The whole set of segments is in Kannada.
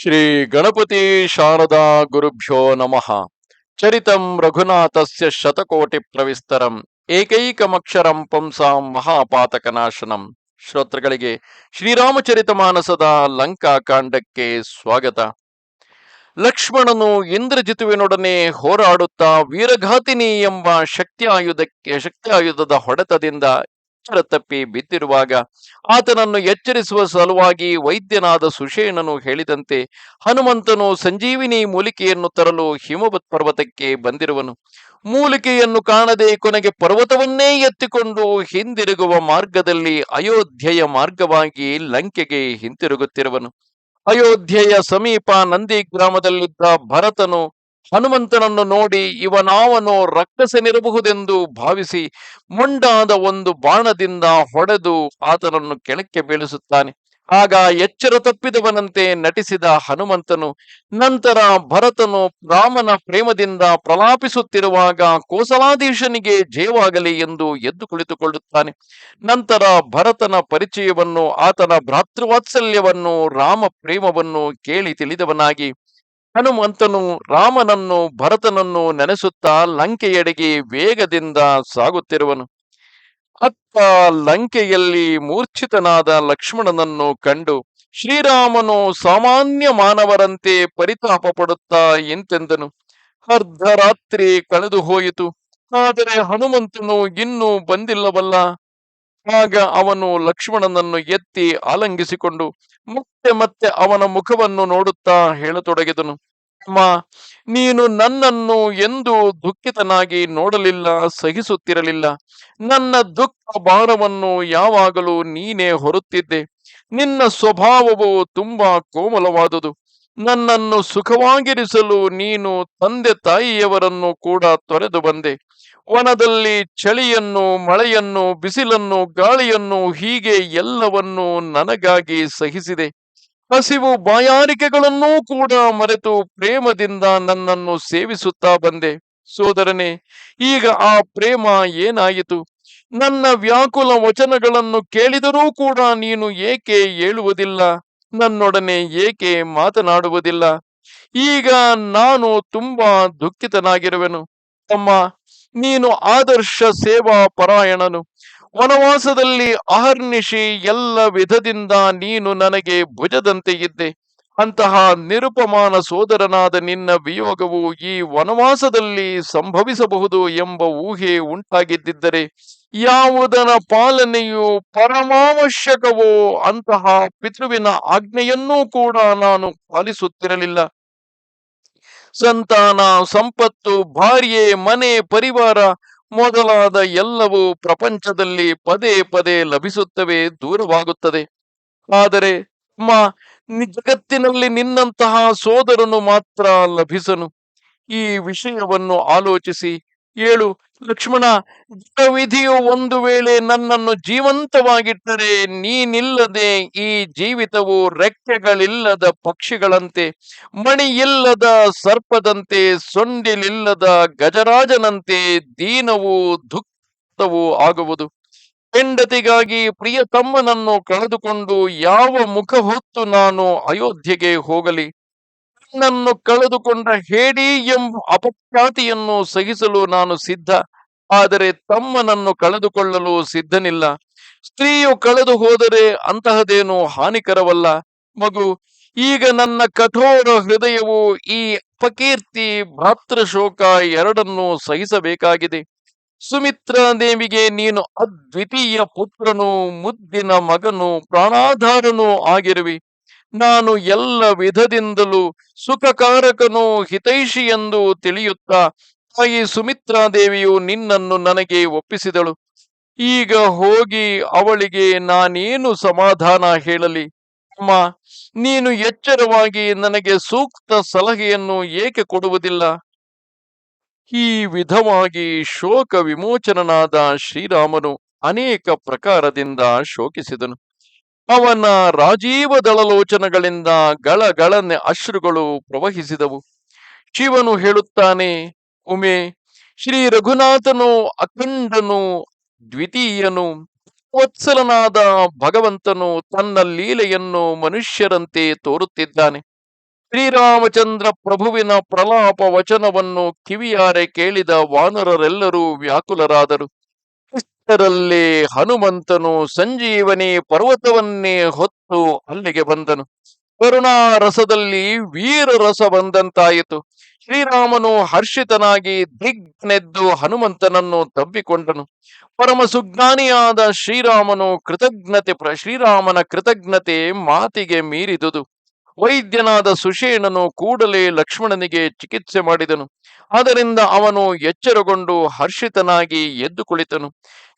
ಶ್ರೀ ಗಣಪತಿ ಶಾರದಾ ಗುರುಭ್ಯೋ ನಮಃ. ಚರಿತಂ ರಘುನಾಥಸ್ಯ ಶತಕೋಟಿ ಪ್ರವಿಸ್ತರಂ, ಏಕೈಕಮಕ್ಷರಂ ಪಂಸಾಂ ಮಹಾಪಾತಕನಾಶನಂ. ಶ್ರೋತೃಗಳಿಗೆ ಶ್ರೀರಾಮಚರಿತ ಮಾನಸದ ಲಂಕಾ ಕಾಂಡಕ್ಕೆ ಸ್ವಾಗತ. ಲಕ್ಷ್ಮಣನು ಇಂದ್ರಜಿತುವಿನೊಡನೆ ಹೋರಾಡುತ್ತಾ ವೀರಘಾತಿನಿ ಎಂಬ ಶಕ್ತಿ ಆಯುಧಕ್ಕೆ ಶಕ್ತಿ ಆಯುಧದ ಹೊಡೆತದಿಂದ ಎಚ್ಚರ ತಪ್ಪಿ ಬಿದ್ದಿರುವಾಗ ಆತನನ್ನು ಎಚ್ಚರಿಸುವ ಸಲುವಾಗಿ ವೈದ್ಯನಾದ ಸುಷೇಣನು ಹೇಳಿದಂತೆ, ಹನುಮಂತನು ಸಂಜೀವಿನಿ ಮೂಲಿಕೆಯನ್ನು ತರಲು ಹಿಮವತ್ ಪರ್ವತಕ್ಕೆ ಬಂದಿರುವನು. ಮೂಲಿಕೆಯನ್ನು ಕಾಣದೆ ಕೊನೆಗೆ ಪರ್ವತವನ್ನೇ ಎತ್ತಿಕೊಂಡು ಹಿಂದಿರುಗುವ ಮಾರ್ಗದಲ್ಲಿ ಅಯೋಧ್ಯೆಯ ಮಾರ್ಗವಾಗಿ ಲಂಕೆಗೆ ಹಿಂತಿರುಗುತ್ತಿರುವನು. ಅಯೋಧ್ಯೆಯ ಸಮೀಪ ನಂದಿ ಗ್ರಾಮದಲ್ಲಿದ್ದ ಭರತನು ಹನುಮಂತನನ್ನು ನೋಡಿ ಇವನಾವನು ರಕ್ಕಸನಿರಬಹುದೆಂದು ಭಾವಿಸಿ ಮೊಂಡಾದ ಒಂದು ಬಾಣದಿಂದ ಹೊಡೆದು ಆತನನ್ನು ಕೆಳಕ್ಕೆ ಬೀಳಿಸುತ್ತಾನೆ. ಆಗ ಎಚ್ಚರ ತಪ್ಪಿದವನಂತೆ ನಟಿಸಿದ ಹನುಮಂತನು ನಂತರ ಭರತನು ರಾಮನ ಪ್ರೇಮದಿಂದ ಪ್ರಲಾಪಿಸುತ್ತಿರುವಾಗ ಕೋಸಲಾಧೀಶನಿಗೆ ಜಯವಾಗಲಿ ಎಂದು ಎದ್ದು ಕುಳಿತುಕೊಳ್ಳುತ್ತಾನೆ. ನಂತರ ಭರತನ ಪರಿಚಯವನ್ನು, ಆತನ ಭ್ರಾತೃವಾತ್ಸಲ್ಯವನ್ನು, ರಾಮ ಪ್ರೇಮವನ್ನು ಕೇಳಿ ತಿಳಿದವನಾಗಿ ಹನುಮಂತನು ರಾಮನನ್ನು ಭರತನನ್ನು ನೆನೆಸುತ್ತಾ ಲಂಕೆಯೆಡೆಗೆ ವೇಗದಿಂದ ಸಾಗುತ್ತಿರುವನು. ಅತ್ತ ಲಂಕೆಯಲ್ಲಿ ಮೂರ್ಛಿತನಾದ ಲಕ್ಷ್ಮಣನನ್ನು ಕಂಡು ಶ್ರೀರಾಮನು ಸಾಮಾನ್ಯ ಮಾನವರಂತೆ ಪರಿತಾಪ ಪಡುತ್ತಾ ಎಂತೆಂದನು. ಅರ್ಧರಾತ್ರಿ ಕಳೆದು ಹೋಯಿತು. ಆದರೆ ಹನುಮಂತನು ಇನ್ನೂ ಬಂದಿಲ್ಲವಲ್ಲ. ಆಗ ಅವನು ಲಕ್ಷ್ಮಣನನ್ನು ಎತ್ತಿ ಆಲಂಗಿಸಿಕೊಂಡು ಮತ್ತೆ ಮತ್ತೆ ಅವನ ಮುಖವನ್ನು ನೋಡುತ್ತಾ ಹೇಳತೊಡಗಿದನು. ಅಮ್ಮ ನೀನು ನನ್ನನ್ನು ಎಂದು ದುಃಖಿತನಾಗಿ ನೋಡಲಿಲ್ಲ, ಸಹಿಸುತ್ತಿರಲಿಲ್ಲ. ನನ್ನ ದುಃಖ ಭಾರವನ್ನು ಯಾವಾಗಲೂ ನೀನೇ ಹೊರುತ್ತಿದ್ದೆ. ನಿನ್ನ ಸ್ವಭಾವವು ತುಂಬಾ ಕೋಮಲವಾದುದು. ನನ್ನನ್ನು ಸುಖವಾಗಿರಿಸಲು ನೀನು ತಂದೆ ತಾಯಿಯವರನ್ನು ಕೂಡ ತೊರೆದು ಬಂದೆ. ವನದಲ್ಲಿ ಚಳಿಯನ್ನು, ಮಳೆಯನ್ನು, ಬಿಸಿಲನ್ನು, ಗಾಳಿಯನ್ನು ಹೀಗೆ ಎಲ್ಲವನ್ನೂ ನನಗಾಗಿ ಸಹಿಸಿದೆ. ಹಸಿವು ಬಾಯಾರಿಕೆಗಳನ್ನೂ ಕೂಡ ಮರೆತು ಪ್ರೇಮದಿಂದ ನನ್ನನ್ನು ಸೇವಿಸುತ್ತಾ ಬಂದೆ. ಸೋದರನೇ, ಈಗ ಆ ಪ್ರೇಮ ಏನಾಯಿತು? ನನ್ನ ವ್ಯಾಕುಲ ವಚನಗಳನ್ನು ಕೇಳಿದರೂ ಕೂಡ ನೀನು ಏಕೆ ಹೇಳುವುದಿಲ್ಲ? ನನ್ನೊಡನೆ ಏಕೆ ಮಾತನಾಡುವುದಿಲ್ಲ? ಈಗ ನಾನು ತುಂಬಾ ದುಃಖಿತನಾಗಿರುವೆನು. ತಮ್ಮ ನೀನು ಆದರ್ಶ ಸೇವಾ ಪರಾಯಣನು. ವನವಾಸದಲ್ಲಿ ಅಹರ್ನಿಶಿ ಎಲ್ಲ ವಿಧದಿಂದ ನೀನು ನನಗೆ ಭುಜದಂತೆ ಇದ್ದೆ. ಅಂತಹ ನಿರುಪಮಾನ ಸೋದರನಾದ ನಿನ್ನ ವಿಯೋಗವು ಈ ವನವಾಸದಲ್ಲಿ ಸಂಭವಿಸಬಹುದು ಎಂಬ ಊಹೆ ಉಂಟಾಗಿದ್ದರೆ ಯಾವುದನ ಪಾಲನೆಯು ಪರಮಾವಶ್ಯಕವೋ ಅಂತಹ ಪಿತೃವಿನ ಆಜ್ಞೆಯನ್ನೂ ಕೂಡ ನಾನು ಪಾಲಿಸುತ್ತಿರಲಿಲ್ಲ. ಸಂತಾನ, ಸಂಪತ್ತು, ಭಾರ್ಯೆ, ಮನೆ, ಪರಿವಾರ ಮೊದಲಾದ ಎಲ್ಲವೂ ಪ್ರಪಂಚದಲ್ಲಿ ಪದೇ ಪದೇ ಲಭಿಸುತ್ತವೆ, ದೂರವಾಗುತ್ತದೆ. ಆದರೆ ಜಗತ್ತಿನಲ್ಲಿ ನಿನ್ನಂತಹ ಸೋದರನು ಮಾತ್ರ ಲಭಿಸನು. ಈ ವಿಷಯವನ್ನು ಆಲೋಚಿಸಿ ಏಳು, ಲಕ್ಷ್ಮಣ ವಿಧಿಯು ಒಂದು ವೇಳೆ ನನ್ನನ್ನು ಜೀವಂತವಾಗಿಟ್ಟರೆ ನೀನಿಲ್ಲದೆ ಈ ಜೀವಿತವು ರೆಕ್ಕೆಗಳಿಲ್ಲದ ಪಕ್ಷಿಗಳಂತೆ, ಮಣಿಯಿಲ್ಲದ ಸರ್ಪದಂತೆ, ಸೊಂಡಿಲಿಲ್ಲದ ಗಜರಾಜನಂತೆ ದೀನವು ದುಃಖವೂ ಆಗುವುದು. ಹೆಂಡತಿಗಾಗಿ ಪ್ರಿಯ ತಮ್ಮನನ್ನು ಕಳೆದುಕೊಂಡು ಯಾವ ಮುಖ ಹೊತ್ತು ನಾನು ಅಯೋಧ್ಯೆಗೆ ಹೋಗಲಿ. ನನ್ನನ್ನು ಕಳೆದುಕೊಂಡ ಹೇಡಿ ಎಂಬ ಅಪಖ್ಯಾತಿಯನ್ನು ಸಹಿಸಲು ನಾನು ಸಿದ್ಧ. ಆದರೆ ತಮ್ಮನನ್ನು ಕಳೆದುಕೊಳ್ಳಲು ಸಿದ್ಧನಿಲ್ಲ. ಸ್ತ್ರೀಯು ಕಳೆದು ಹೋದರೆ ಅಂತಹದೇನು ಹಾನಿಕರವಲ್ಲ. ಮಗು, ಈಗ ನನ್ನ ಕಠೋರ ಹೃದಯವು ಈ ಅಪಕೀರ್ತಿ ಭ್ರಾತೃಶೋಕ ಎರಡನ್ನೂ ಸಹಿಸಬೇಕಾಗಿದೆ. ಸುಮಿತ್ರಾ ದೇವಿಗೆ ನೀನು ಅದ್ವಿತೀಯ ಪುತ್ರನು, ಮುದ್ದಿನ ಮಗನು, ಪ್ರಾಣಾಧಾರನೂ ಆಗಿರುವಿ. ನಾನು ಎಲ್ಲ ವಿಧದಿಂದಲೂ ಸುಖಕಾರಕನೋ ಹಿತೈಷಿ ಎಂದು ತಿಳಿಯುತ್ತಾ ತಾಯಿ ಸುಮಿತ್ರಾ ದೇವಿಯು ನಿನ್ನನ್ನು ನನಗೆ ಒಪ್ಪಿಸಿದಳು. ಈಗ ಹೋಗಿ ಅವಳಿಗೆ ನಾನೇನು ಸಮಾಧಾನ ಹೇಳಲಿ? ಅಮ್ಮ, ನೀನು ಎಚ್ಚರವಾಗಿ ನನಗೆ ಸೂಕ್ತ ಸಲಹೆಯನ್ನು ಏಕೆ ಕೊಡುವುದಿಲ್ಲ? ಈ ವಿಧವಾಗಿ ಶೋಕ ವಿಮೋಚನನಾದ ಶ್ರೀರಾಮನು ಅನೇಕ ಪ್ರಕಾರದಿಂದ ಶೋಕಿಸಿದನು. ಅವನ ರಾಜೀವ ದಳಲೋಚನಗಳಿಂದ ಗಳಗಳನೆ ಅಶ್ರುಗಳು ಪ್ರವಹಿಸಿದವು. ಶಿವನು ಹೇಳುತ್ತಾನೆ, ಉಮೆ, ಶ್ರೀ ರಘುನಾಥನು, ಅಖಂಡನು, ದ್ವಿತೀಯನು, ವತ್ಸಲನಾದ ಭಗವಂತನು ತನ್ನ ಲೀಲೆಯನ್ನು ಮನುಷ್ಯರಂತೆ ತೋರುತ್ತಿದ್ದಾನೆ. ಶ್ರೀರಾಮಚಂದ್ರ ಪ್ರಭುವಿನ ಪ್ರಲಾಪ ವಚನವನ್ನು ಕಿವಿಯಾರೆ ಕೇಳಿದ ವಾನರರೆಲ್ಲರೂ ವ್ಯಾಕುಲರಾದರು. ಇಷ್ಟರಲ್ಲೇ ಹನುಮಂತನು ಸಂಜೀವನಿ ಪರ್ವತವನ್ನೇ ಹೊತ್ತು ಅಲ್ಲಿಗೆ ಬಂದನು. ಕರುಣಾರಸದಲ್ಲಿ ವೀರರಸ ಬಂದಂತಾಯಿತು. ಶ್ರೀರಾಮನು ಹರ್ಷಿತನಾಗಿ ದಿಗ್ನೆದ್ದು ಹನುಮಂತನನ್ನು ತಬ್ಬಿಕೊಂಡನು. ಪರಮ ಸುಜ್ಞಾನಿಯಾದ ಶ್ರೀರಾಮನು ಕೃತಜ್ಞತೆ ಶ್ರೀರಾಮನ ಕೃತಜ್ಞತೆ ಮಾತಿಗೆ ಮೀರಿದುದು. ವೈದ್ಯನಾದ ಸುಷೇಣನು ಕೂಡಲೇ ಲಕ್ಷ್ಮಣನಿಗೆ ಚಿಕಿತ್ಸೆ ಮಾಡಿದನು. ಅದರಿಂದ ಅವನು ಎಚ್ಚರಗೊಂಡು ಹರ್ಷಿತನಾಗಿ ಎದ್ದು ಕುಳಿತನು.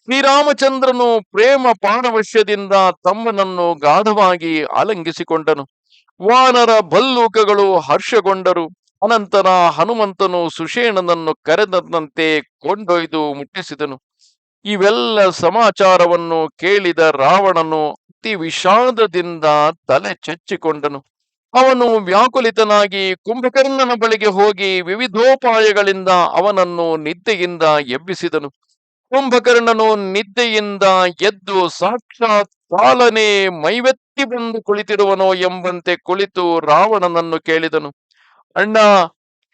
ಶ್ರೀರಾಮಚಂದ್ರನು ಪ್ರೇಮ ಪಾರವಶ್ಯದಿಂದ ತಮ್ಮನನ್ನು ಗಾಢವಾಗಿ ಆಲಂಗಿಸಿಕೊಂಡನು. ವಾನರ ಬಲ್ಲೂಕಗಳು ಹರ್ಷಗೊಂಡರು. ಅನಂತರ ಹನುಮಂತನು ಸುಷೇಣನನ್ನು ಕರೆದಂತೆ ಕೊಂಡೊಯ್ದು ಮುಟ್ಟಿಸಿದನು. ಇವೆಲ್ಲ ಸಮಾಚಾರವನ್ನು ಕೇಳಿದ ರಾವಣನು ಅತಿ ವಿಷಾದದಿಂದ ತಲೆ ಚಚ್ಚಿಕೊಂಡನು. ಅವನು ವ್ಯಾಕುಲಿತನಾಗಿ ಕುಂಭಕರ್ಣನ ಬಳಿಗೆ ಹೋಗಿ ವಿವಿಧೋಪಾಯಗಳಿಂದ ಅವನನ್ನು ನಿದ್ದೆಯಿಂದ ಎಬ್ಬಿಸಿದನು. ಕುಂಭಕರ್ಣನು ನಿದ್ದೆಯಿಂದ ಎದ್ದು ಸಾಕ್ಷಾತ್ ಕಾಲನೇ ಮೈವೆತ್ತಿ ಬಂದು ಕುಳಿತಿರುವನೋ ಎಂಬಂತೆ ಕುಳಿತು ರಾವಣನನ್ನು ಕೇಳಿದನು. ಅಣ್ಣ,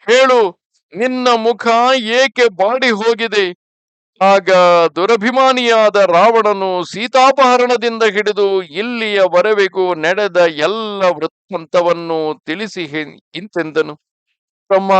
ಹೇಳು, ನಿನ್ನ ಮುಖ ಏಕೆ ಬಾಡಿ ಹೋಗಿದೆ ಆಗ ದುರಭಿಮಾನಿಯಾದ ರಾವಣನು ಸೀತಾಪಹರಣದಿಂದ ಹಿಡಿದು ಇಲ್ಲಿಯವರೆವಿಗೂ ನಡೆದ ಎಲ್ಲ ವೃತ್ತಾಂತವನ್ನು ತಿಳಿಸಿ ಇಂತೆಂದನು. ತಮ್ಮ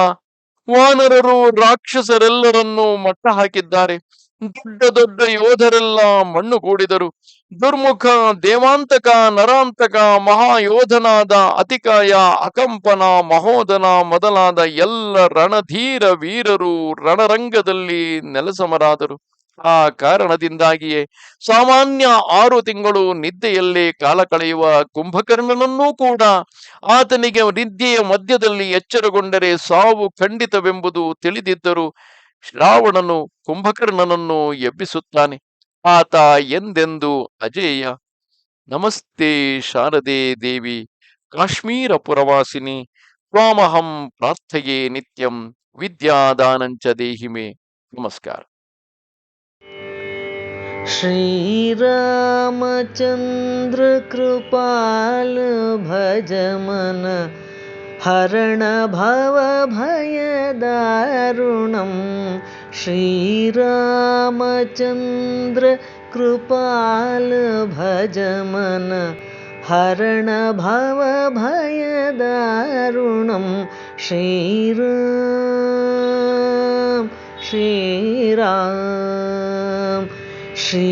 ವಾನರರು ರಾಕ್ಷಸರೆಲ್ಲರನ್ನೂ ಮಟ್ಟ ಹಾಕಿದ್ದಾರೆ ದೊಡ್ಡ ದೊಡ್ಡ ಯೋಧರೆಲ್ಲ ಮಣ್ಣು ಕೂಡಿದರು. ದುರ್ಮುಖ ದೇವಾಂತಕ, ನರಾಂತಕ, ಮಹಾಯೋಧನಾದ ಅತಿಕಾಯ, ಅಕಂಪನ, ಮಹೋದನ ಮೊದಲಾದ ಎಲ್ಲ ರಣಧೀರ ವೀರರು ರಣರಂಗದಲ್ಲಿ ನೆಲಸಮರಾದರು. ಆ ಕಾರಣದಿಂದಾಗಿಯೇ ಸಾಮಾನ್ಯ ಆರು ತಿಂಗಳು ನಿದ್ದೆಯಲ್ಲೇ ಕಾಲ ಕಳೆಯುವ ಕುಂಭಕರ್ಣನನ್ನೂ ಕೂಡ ಆತನಿಗೆ ನಿದ್ದೆಯ ಮಧ್ಯದಲ್ಲಿ ಎಚ್ಚರಗೊಂಡರೆ ಸಾವು ಖಂಡಿತವೆಂಬುದು ತಿಳಿದಿದ್ದರೂ. ಶ್ರಾವಣನು ಕುಂಭಕರ್ಣನನ್ನು ಎಬ್ಬಿಸುತ್ತಾನೆ ಆತ ಎಂದೆಂದು ಅಜೇಯ ನಮಸ್ತೆ ಶಾರದೆ ದೇವಿ ಕಾಶ್ಮೀರ ಪುರವಾಸಿನಿ ತ್ವಾಮಹಂ ಪ್ರಾರ್ಥಯೇ ನಿತ್ಯಂ ವಿದ್ಯಾದಾನಂಚ ದೇಹಿಮೆ ನಮಸ್ಕಾರ श्रीरामचन्द्र कृपाल हरणभवभयद ऋणं श्रीरामचन्द्रकृपालभजम हरणभवभयद हरणभवभयदारुणं श्रीरुं श्रीरां श्री